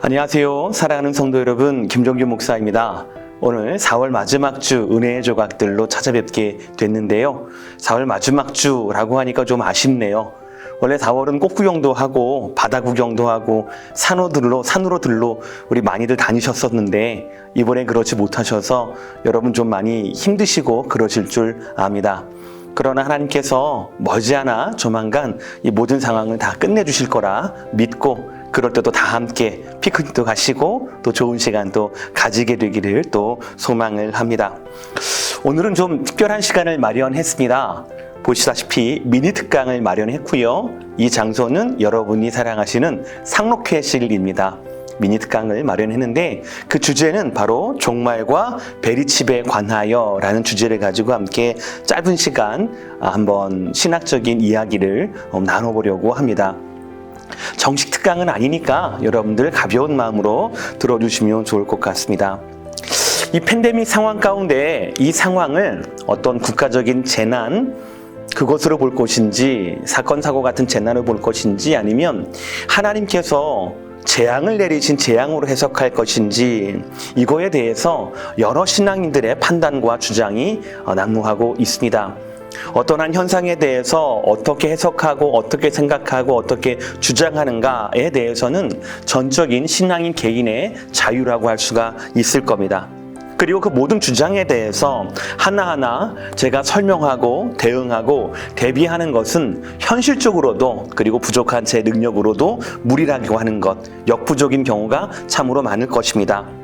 안녕하세요. 사랑하는 성도 여러분, 김종규 목사입니다. 오늘 4월 마지막 주 은혜의 조각들로 찾아뵙게 됐는데요. 4월 마지막 주라고 하니까 좀 아쉽네요. 원래 4월은 꽃 구경도 하고 바다 구경도 하고 산호들로 산으로 들로 우리 많이들 다니셨었는데 이번에 그렇지 못하셔서 여러분 좀 많이 힘드시고 그러실 줄 압니다. 그러나 하나님께서 머지않아 조만간 이 모든 상황을 다 끝내주실 거라 믿고 그럴 때도 다 함께 피크닉도 가시고 또 좋은 시간도 가지게 되기를 또 소망을 합니다. 오늘은 좀 특별한 시간을 마련했습니다. 보시다시피 미니 특강을 마련했고요. 이 장소는 여러분이 사랑하시는 상록회실입니다. 미니 특강을 마련했는데 그 주제는 바로 종말과 베리칩에 관하여라는 주제를 가지고 함께 짧은 시간 아, 한번 신학적인 이야기를 어, 나눠보려고 합니다. 정식 특강은 아니니까 여러분들 가벼운 마음으로 들어주시면 좋을 것 같습니다. 이 팬데믹 상황 가운데 이 상황을 어떤 국가적인 재난, 그것으로 볼 것인지, 사건, 사고 같은 재난을 볼 것인지, 아니면 하나님께서 재앙을 내리신 재앙으로 해석할 것인지, 이거에 대해서 여러 신앙인들의 판단과 주장이 어, 난무하고 있습니다. 어떤 한 현상에 대해서 어떻게 해석하고 어떻게 생각하고 어떻게 주장하는가에 대해서는 전적인 신앙인 개인의 자유라고 할 수가 있을 겁니다. 그리고 그 모든 주장에 대해서 하나하나 제가 설명하고 대응하고 대비하는 것은 현실적으로도 그리고 부족한 제 능력으로도 무리라고 하는 것, 역부족인 경우가 참으로 많을 것입니다.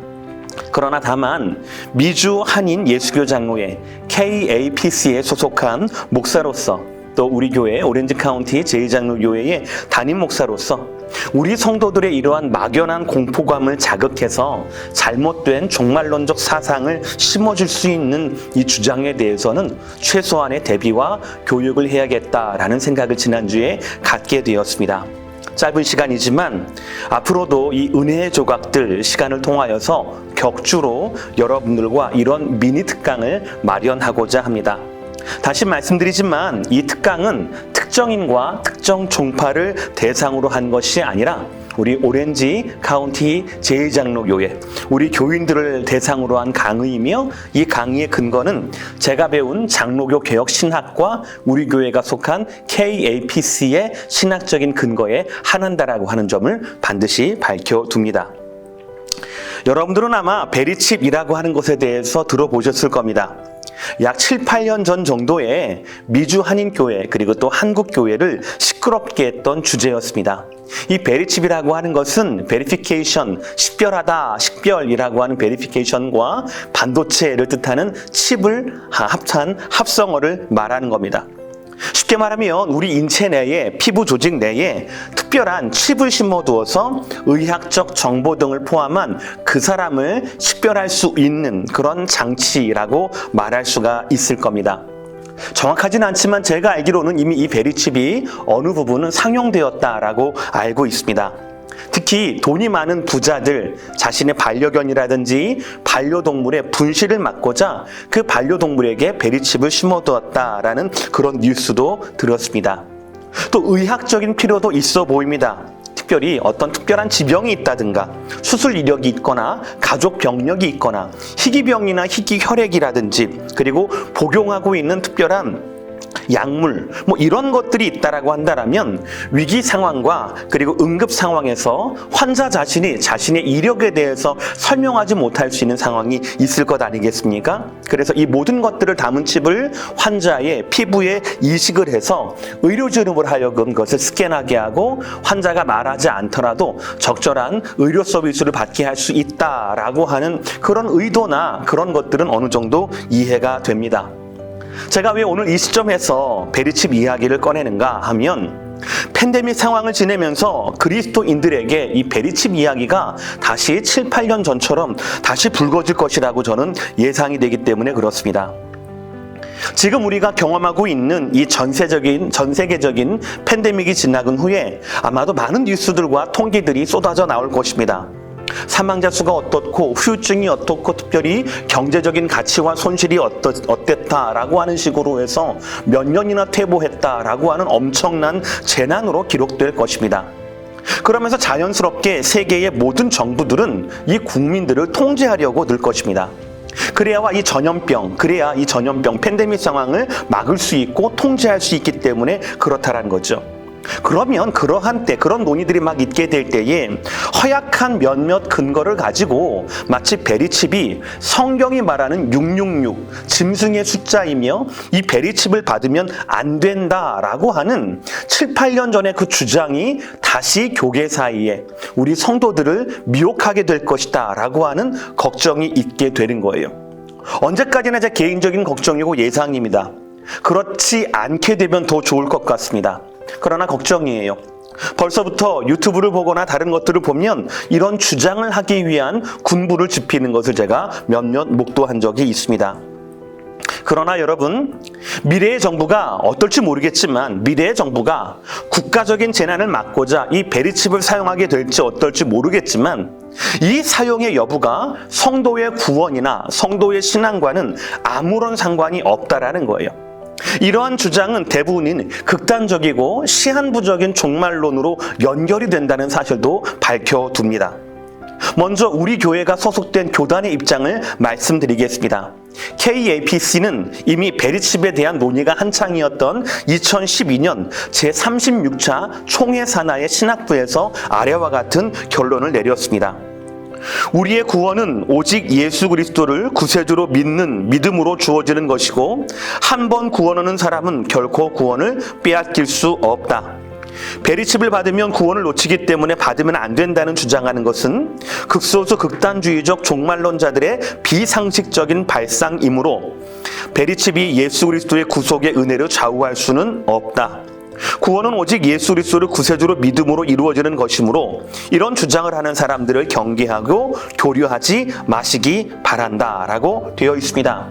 그러나 다만 미주 한인 예수교 장로회 KAPC에 소속한 목사로서 또 우리 교회 오렌지 카운티 제2장로교회의 담임 목사로서 우리 성도들의 이러한 막연한 공포감을 자극해서 잘못된 종말론적 사상을 심어줄 수 있는 이 주장에 대해서는 최소한의 대비와 교육을 해야겠다라는 생각을 지난주에 갖게 되었습니다. 짧은 시간이지만 앞으로도 이 은혜의 조각들 시간을 통하여서 격주로 여러분들과 이런 미니 특강을 마련하고자 합니다. 다시 말씀드리지만 이 특강은 특정인과 특정 종파를 대상으로 한 것이 아니라 우리 오렌지 카운티 제2장로교회 우리 교인들을 대상으로 한 강의이며 이 강의의 근거는 제가 배운 장로교 개혁 신학과 우리 교회가 속한 KAPC의 신학적인 근거에 한한다라고 하는 점을 반드시 밝혀둡니다. 여러분들은 아마 베리칩이라고 하는 것에 대해서 들어보셨을 겁니다. 약 7, 8년 전 정도에 미주 한인교회 그리고 또 한국교회를 시끄럽게 했던 주제였습니다. 이 베리칩이라고 하는 것은 베리피케이션, 식별하다, 식별이라고 하는 베리피케이션과 반도체를 뜻하는 칩을 합한 합성어를 말하는 겁니다. 쉽게 말하면 우리 인체 내에 피부 조직 내에 특별한 칩을 심어두어서 의학적 정보 등을 포함한 그 사람을 식별할 수 있는 그런 장치라고 말할 수가 있을 겁니다. 정확하진 않지만 제가 알기로는 이미 이 베리칩이 어느 부분은 상용되었다라고 알고 있습니다. 특히 돈이 많은 부자들 자신의 반려견이라든지 반려동물의 분실을 막고자 그 반려동물에게 베리칩을 심어두었다라는 그런 뉴스도 들었습니다. 또 의학적인 필요도 있어 보입니다. 특별히 어떤 특별한 지병이 있다든가 수술 이력이 있거나 가족 병력이 있거나 희귀병이나 희귀혈액이라든지 그리고 복용하고 있는 특별한 약물 뭐 이런 것들이 있다라고 한다라면 위기 상황과 그리고 응급 상황에서 환자 자신이 자신의 이력에 대해서 설명하지 못할 수 있는 상황이 있을 것 아니겠습니까? 그래서 이 모든 것들을 담은 칩을 환자의 피부에 이식을 해서 의료진으로 하여금 그것을 스캔하게 하고 환자가 말하지 않더라도 적절한 의료 서비스를 받게 할 수 있다라고 하는 그런 의도나 그런 것들은 어느 정도 이해가 됩니다. 제가 왜 오늘 이 시점에서 베리칩 이야기를 꺼내는가 하면 팬데믹 상황을 지내면서 그리스도인들에게 이 베리칩 이야기가 다시 7, 8년 전처럼 다시 불거질 것이라고 저는 예상이 되기 때문에 그렇습니다. 지금 우리가 경험하고 있는 이 전세적인 전 세계적인 팬데믹이 지나간 후에 아마도 많은 뉴스들과 통계들이 쏟아져 나올 것입니다. 사망자 수가 어떻고 후유증이 어떻고 특별히 경제적인 가치와 손실이 어떻, 어땠다라고 하는 식으로 해서 몇 년이나 퇴보했다라고 하는 엄청난 재난으로 기록될 것입니다. 그러면서 자연스럽게 세계의 모든 정부들은 이 국민들을 통제하려고 늘 것입니다. 그래야 이 전염병, 그래야 이 전염병 팬데믹 상황을 막을 수 있고 통제할 수 있기 때문에 그렇다라는 거죠. 그러면 그러한 때 그런 논의들이 막 있게 될 때에 허약한 몇몇 근거를 가지고 마치 베리칩이 성경이 말하는 666 짐승의 숫자이며 이 베리칩을 받으면 안 된다라고 하는 7, 8년 전의 그 주장이 다시 교계 사이에 우리 성도들을 미혹하게 될 것이다라고 하는 걱정이 있게 되는 거예요. 언제까지나 제 개인적인 걱정이고 예상입니다. 그렇지 않게 되면 더 좋을 것 같습니다. 그러나 걱정이에요. 벌써부터 유튜브를 보거나 다른 것들을 보면 이런 주장을 하기 위한 군부를 짚히는 것을 제가 몇몇 목도한 적이 있습니다. 그러나 여러분, 미래의 정부가 어떨지 모르겠지만 미래의 정부가 국가적인 재난을 막고자 이 베리칩을 사용하게 될지 어떨지 모르겠지만 이 사용의 여부가 성도의 구원이나 성도의 신앙과는 아무런 상관이 없다라는 거예요. 이러한 주장은 대부분인 극단적이고 시한부적인 종말론으로 연결이 된다는 사실도 밝혀둡니다. 먼저 우리 교회가 소속된 교단의 입장을 말씀드리겠습니다. KAPC는 이미 베리칩에 대한 논의가 한창이었던 2012년 제36차 총회 산하의 신학부에서 아래와 같은 결론을 내렸습니다. 우리의 구원은 오직 예수 그리스도를 구세주로 믿는 믿음으로 주어지는 것이고 한 번 구원 얻는 사람은 결코 구원을 빼앗길 수 없다. 베리칩을 받으면 구원을 놓치기 때문에 받으면 안 된다는 주장하는 것은 극소수 극단주의적 종말론자들의 비상식적인 발상이므로 베리칩이 예수 그리스도의 구속의 은혜를 좌우할 수는 없다. 구원은 오직 예수 그리스도를 구세주로 믿음으로 이루어지는 것이므로 이런 주장을 하는 사람들을 경계하고 교류하지 마시기 바란다라고 되어 있습니다.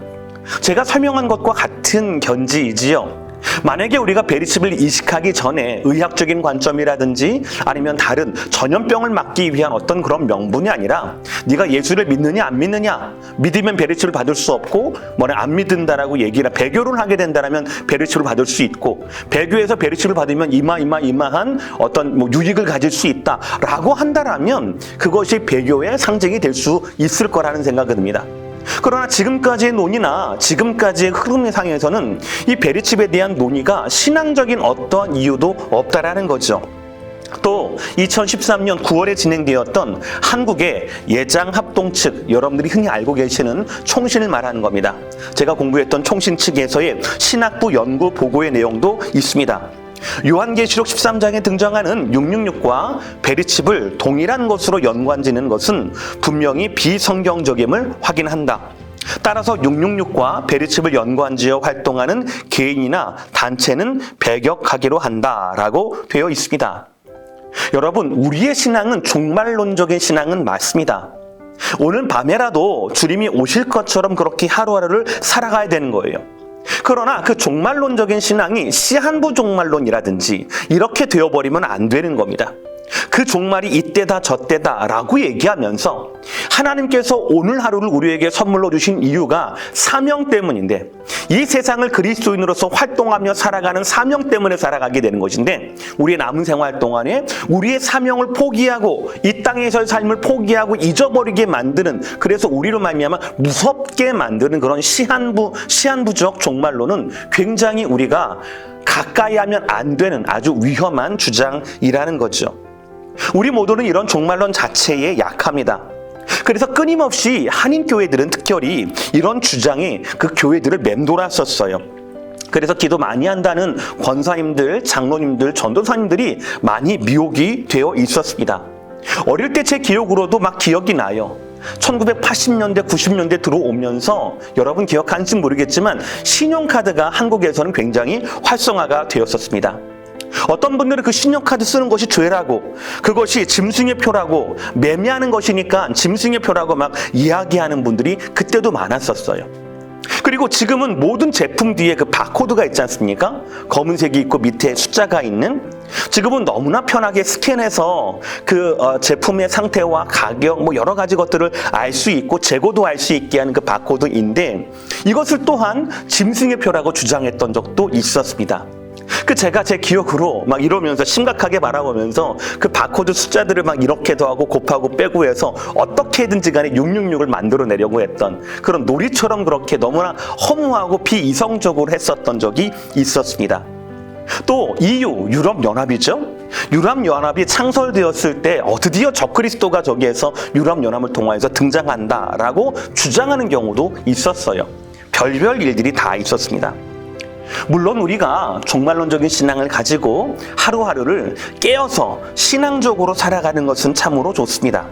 제가 설명한 것과 같은 견지이지요. 만약에 우리가 베리칩을 이식하기 전에 의학적인 관점이라든지 아니면 다른 전염병을 막기 위한 어떤 그런 명분이 아니라 네가 예수를 믿느냐 안 믿느냐 믿으면 베리칩을 받을 수 없고 뭐냐 안 믿는다라고 얘기나 배교를 하게 된다라면 베리칩을 받을 수 있고 배교에서 베리칩을 받으면 이마 이마 이마한 어떤 뭐 유익을 가질 수 있다라고 한다라면 그것이 배교의 상징이 될 수 있을 거라는 생각이 듭니다. 그러나 지금까지의 논의나 지금까지의 흐름의 상에서는 이 베리칩에 대한 논의가 신앙적인 어떠한 이유도 없다라는 거죠. 또 2013년 9월에 진행되었던 한국의 예장 합동 측 여러분들이 흔히 알고 계시는 총신을 말하는 겁니다. 제가 공부했던 총신 측에서의 신학부 연구 보고의 내용도 있습니다. 요한계시록 13장에 등장하는 666과 베리칩을 동일한 것으로 연관짓는 것은 분명히 비성경적임을 확인한다. 따라서 666과 베리칩을 연관지어 활동하는 개인이나 단체는 배격하기로 한다라고 되어 있습니다. 여러분, 우리의 신앙은 종말론적인 신앙은 맞습니다. 오늘 밤에라도 주님이 오실 것처럼 그렇게 하루하루를 살아가야 되는 거예요. 그러나 그 종말론적인 신앙이 시한부 종말론이라든지 이렇게 되어버리면 안 되는 겁니다. 그 종말이 이때다 저때다 라고 얘기하면서 하나님께서 오늘 하루를 우리에게 선물로 주신 이유가 사명 때문인데 이 세상을 그리스도인으로서 활동하며 살아가는 사명 때문에 살아가게 되는 것인데 우리의 남은 생활 동안에 우리의 사명을 포기하고 이 땅에서의 삶을 포기하고 잊어버리게 만드는 그래서 우리로 말미암아 무섭게 만드는 그런 시한부 시한부적 종말로는 굉장히 우리가 가까이 하면 안 되는 아주 위험한 주장이라는 거죠. 우리 모두는 이런 종말론 자체에 약합니다. 그래서 끊임없이 한인 교회들은 특별히 이런 주장에 그 교회들을 맴돌았었어요. 그래서 기도 많이 한다는 권사님들, 장로님들, 전도사님들이 많이 미혹이 되어 있었습니다. 어릴 때 제 기억으로도 막 기억이 나요. 1980년대, 90년대 들어오면서 여러분 기억하는지 모르겠지만 신용카드가 한국에서는 굉장히 활성화가 되었었습니다. 어떤 분들은 그 신용카드 쓰는 것이 죄라고 그것이 짐승의 표라고 매매하는 것이니까 짐승의 표라고 막 이야기하는 분들이 그때도 많았었어요. 그리고 지금은 모든 제품 뒤에 그 바코드가 있지 않습니까? 검은색이 있고 밑에 숫자가 있는 지금은 너무나 편하게 스캔해서 그 어, 제품의 상태와 가격 뭐 여러 가지 것들을 알 수 있고 재고도 알 수 있게 하는 그 바코드인데 이것을 또한 짐승의 표라고 주장했던 적도 있었습니다. 그 제가 제 기억으로 막 이러면서 심각하게 바라보면서 그 바코드 숫자들을 막 이렇게 더하고 곱하고 빼고 해서 어떻게든지 간에 666을 만들어내려고 했던 그런 놀이처럼 그렇게 너무나 허무하고 비이성적으로 했었던 적이 있었습니다. 또 EU 유럽연합이죠. 유럽연합이 창설되었을 때 어, 드디어 적그리스도가 저기에서 유럽연합을 통하여서 등장한다라고 주장하는 경우도 있었어요. 별별 일들이 다 있었습니다. 물론 우리가 종말론적인 신앙을 가지고 하루하루를 깨어서 신앙적으로 살아가는 것은 참으로 좋습니다.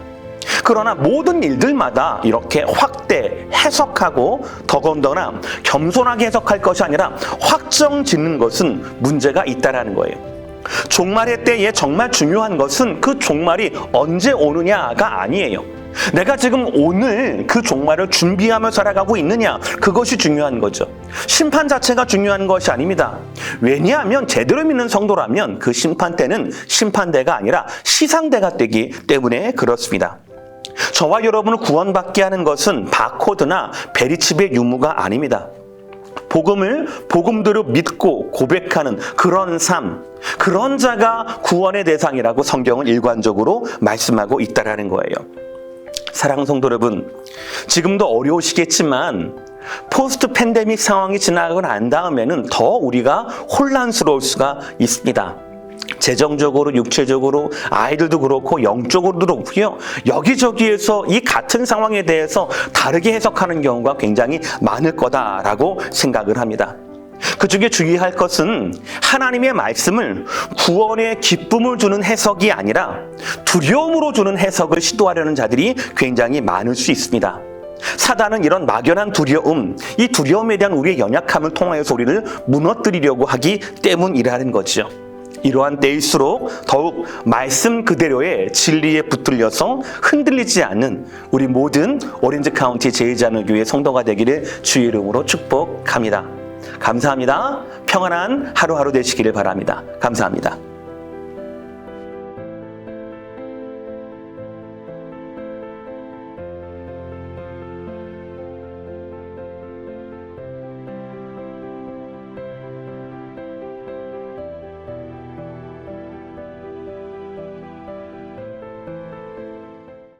그러나 모든 일들마다 이렇게 확대, 해석하고 더군다나 겸손하게 해석할 것이 아니라 확정 짓는 것은 문제가 있다라는 거예요. 종말의 때에 정말 중요한 것은 그 종말이 언제 오느냐가 아니에요. 내가 지금 오늘 그 종말을 준비하며 살아가고 있느냐 그것이 중요한 거죠. 심판 자체가 중요한 것이 아닙니다. 왜냐하면 제대로 믿는 성도라면 그 심판 때는 심판대가 아니라 시상대가 되기 때문에 그렇습니다. 저와 여러분을 구원받게 하는 것은 바코드나 베리칩의 유무가 아닙니다. 복음을 복음대로 믿고 고백하는 그런 삶, 그런 자가 구원의 대상이라고 성경은 일관적으로 말씀하고 있다라는 거예요. 사랑 성도 여러분, 지금도 어려우시겠지만 포스트 팬데믹 상황이 지나고 난 다음에는 더 우리가 혼란스러울 수가 있습니다. 재정적으로, 육체적으로, 아이들도 그렇고, 영적으로도 그렇고요. 여기저기에서 이 같은 상황에 대해서 다르게 해석하는 경우가 굉장히 많을 거다라고 생각을 합니다. 그 중에 주의할 것은 하나님의 말씀을 구원의 기쁨을 주는 해석이 아니라 두려움으로 주는 해석을 시도하려는 자들이 굉장히 많을 수 있습니다. 사단은 이런 막연한 두려움, 이 두려움에 대한 우리의 연약함을 통하여서 우리를 무너뜨리려고 하기 때문이라는 거죠. 이러한 때일수록 더욱 말씀 그대로의 진리에 붙들려서 흔들리지 않는 우리 모든 오렌지 카운티 제일자녀교회 성도가 되기를 주의 이름으로 축복합니다. 감사합니다. 평안한 하루하루 되시기를 바랍니다. 감사합니다.